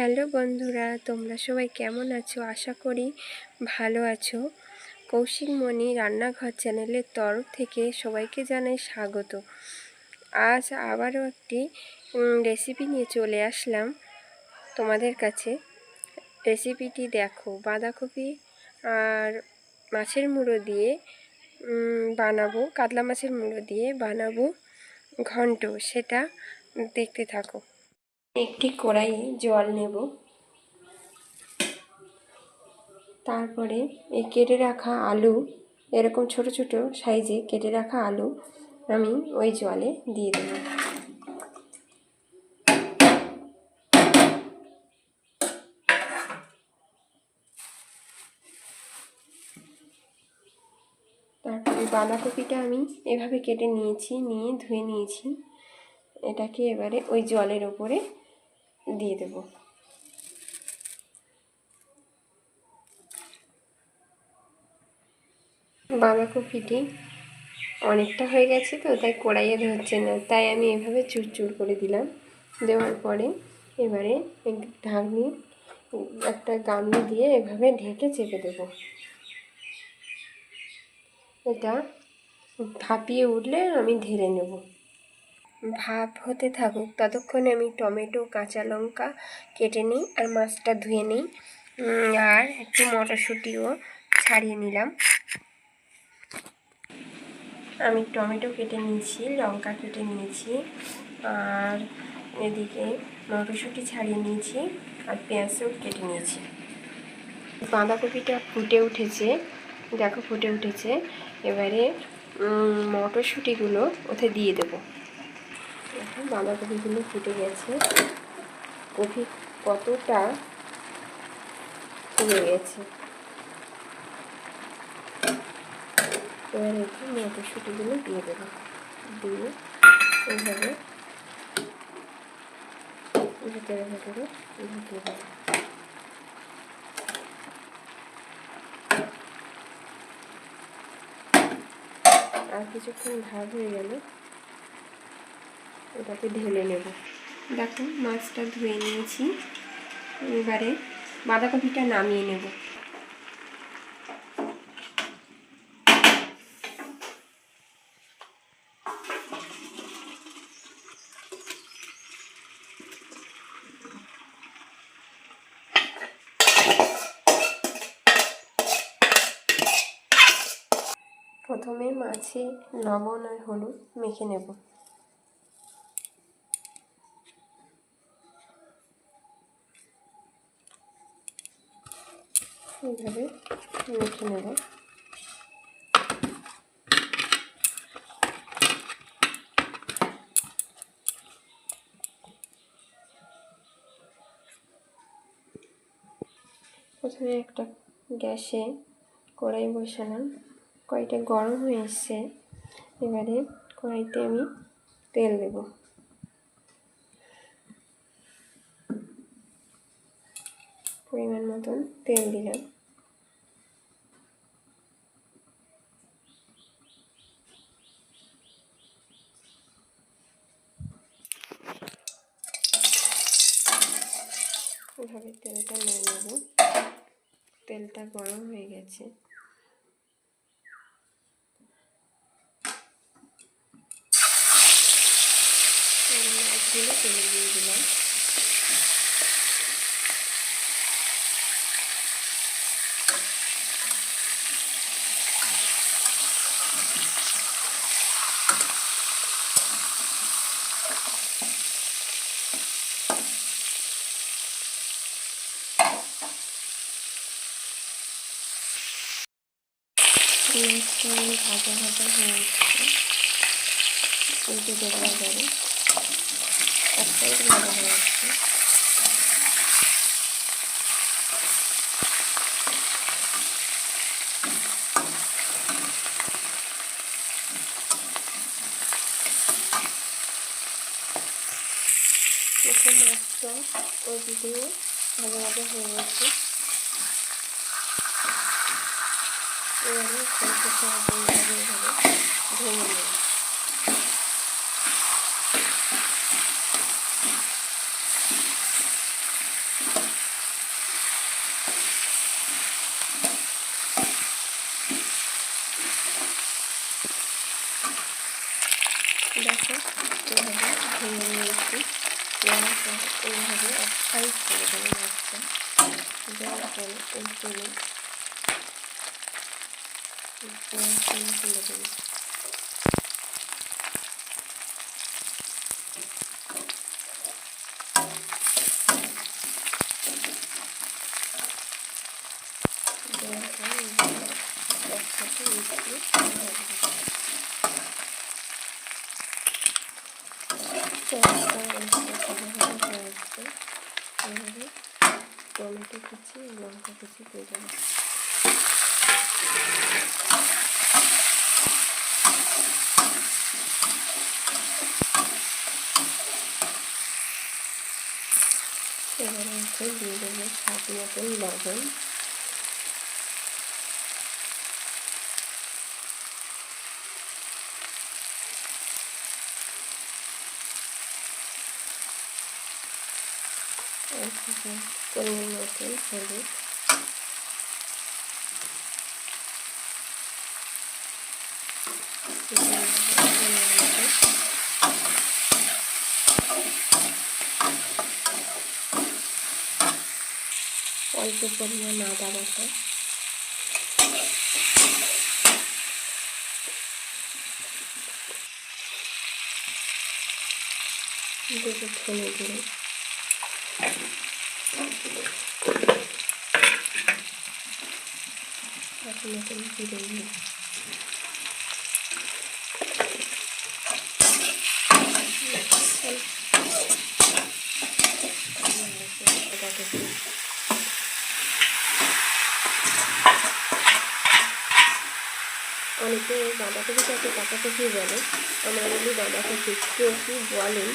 Hello বন্ধুরা, তোমরা সবাই কেমন আছো? আশা করি ভালো আছো। কৌশিক মণি রান্নাঘর চ্যানেলের তরফ থেকে সবাইকে জানাই স্বাগত। আজ আবারও একটি রেসিপি নিয়ে চলে আসলাম তোমাদের কাছে। রেসিপিটি দেখো, বাঁধাকপি আর মাছের মুড়ো দিয়ে বানাবো, কাতলা মাছের মুড়ো দিয়ে বানাবো ঘন্ট, সেটা দেখতে থাকো। একটি কড়াইয়ে জল নেব। তারপরে এই কেটে রাখা আলু, এরকম ছোট ছোট সাইজে কেটে রাখা আলু আমি ওই জলে দিয়ে দেব। তারপরে বাঁধাকপিটা আমি এভাবে কেটে নিয়েছি, নিয়ে ধুয়ে নিয়েছি। এটাকে এবারে ওই জলের ওপরে দিয়ে দেব। বাঁধাকপিটি অনেকটা হয়ে গেছে তো, তাই কড়াইয়ে ধরছে না। তাই আমি এভাবে চুরচুর করে দিলাম। দেওয়ার পরে এবারে ঢাকনি, একটা গামলি দিয়ে এভাবে ঢেকে চেপে দেব। এটা ভাপিয়ে উঠলে আমি ঢেলে নেব। ভাপ হতে থাকুক, ততক্ষণে আমি টমেটো, কাঁচা লঙ্কা কেটে নিই আর মাছটা ধুয়ে নিই। আর একটু মটরশুঁটিও ছাড়িয়ে নিলাম। আমি টমেটো কেটে নিয়েছি, লঙ্কা কেটে নিয়েছি, আর এদিকে মটরশুঁটি ছাড়িয়ে নিয়েছি আর পেঁয়াজও কেটে নিয়েছি। বাঁধাকপিটা ফুটে উঠেছে, দেখো ফুটে উঠেছে। এবারে মটরশুঁটিগুলো ওতে দিয়ে দেবো। এখন বাঁধাকপিগুলো ফুটে গেছে। কপি কতটা ফুলে গেছে? এবার একটু মটরশুঁটিগুলো দিয়ে দেবো। দিয়ে এইভাবে ভেতরে ভেতরে ঢুকিয়ে দেবো। আর কিছুক্ষণ ভাগ হয়ে গেলে ওটাকে ঢেলে নেব। দেখো, মাছটা ধুয়ে নিয়েছি। এবারে বাঁধাকপিটা নামিয়ে নেব। প্রথমে মাছে লবণ আর হলুদ মেখে নেব। এইভাবে মেখে নেব। প্রথমে একটা গ্যাসে কড়াই বসালাম। কড়াইটা গরম হয়ে এসছে। এবারে কড়াইতে আমি তেল দেবো। পরিমাণ মতন তেল দিলাম। এভাবে তেলটা নিয়ে নেব তেলটা গরম হয়ে গেছে। তেলে দিয়ে দিলাম। পেঁয়াজটা ভাজা ভাজা হয়ে যাচ্ছে উল্টে দেবো এবারে এক সাইড ভাজা হয়ে যাচ্ছে এখন মাছটা ওই ভিডিও ভাজা হয়ে গেছে। এবারে সরষের সাহায্যে এইভাবে এক সাইড করে দেবো মাছটা দেওয়ার পরে এই তেলে তেল দেবো। দেওয়ার পর একসাথে এবারে টমেটো কুচি লঙ্কা কুচি দিয়ে দেবো এবারে হচ্ছে দিয়ে দেবো স্বাদ মতন লবণ পরিমাণ মতন হলুদ অল্প পরিমাণ আদা বাটা দেবো ধনে গুঁড়ো মতন জিরে গুঁড়ো অনেকে বাঁধাকপিটাকে পাতাকপি বলে। আমরা বলি বাঁধাকপি কেউ বলেন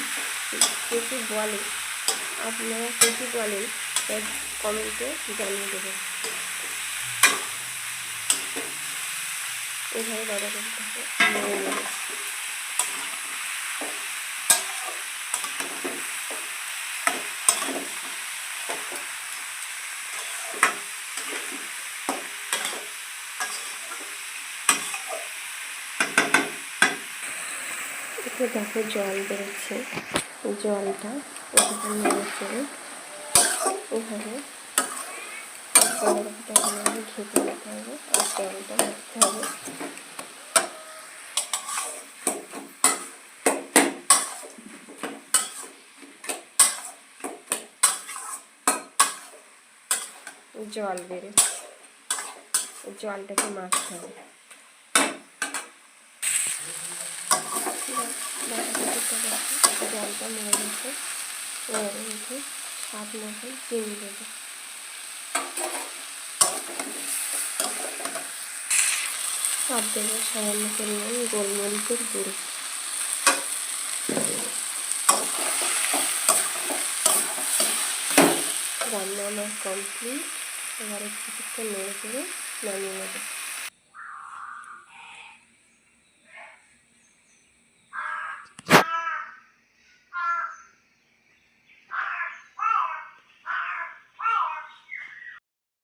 কেউ কি বলে? আপনারা কে কী বলেন? কমেন্টে জানিয়ে দেবেন। এভাবে বাঁধাকপিটাকে নেড়ে নেবে একটু দেখো জল বেরোচ্ছে। জলটা ওটাকে এভাবে বাঁধাকপিটাকে নেড়ে ঢেকে দিতে হবে আর জলটা রাখতে হবে জল বেরোচ্ছে জলটাকে মাখতে হবে জলটা মেরে রেখে এবারে রেখে স্বাদ মতন চিনি দেবো আর দেবো সামান্য পরিমাণ গোলমরিচের গুঁড়ো রান্না আমার কমপ্লিট এবার একটু নেড়ে করে নামিয়ে নেব।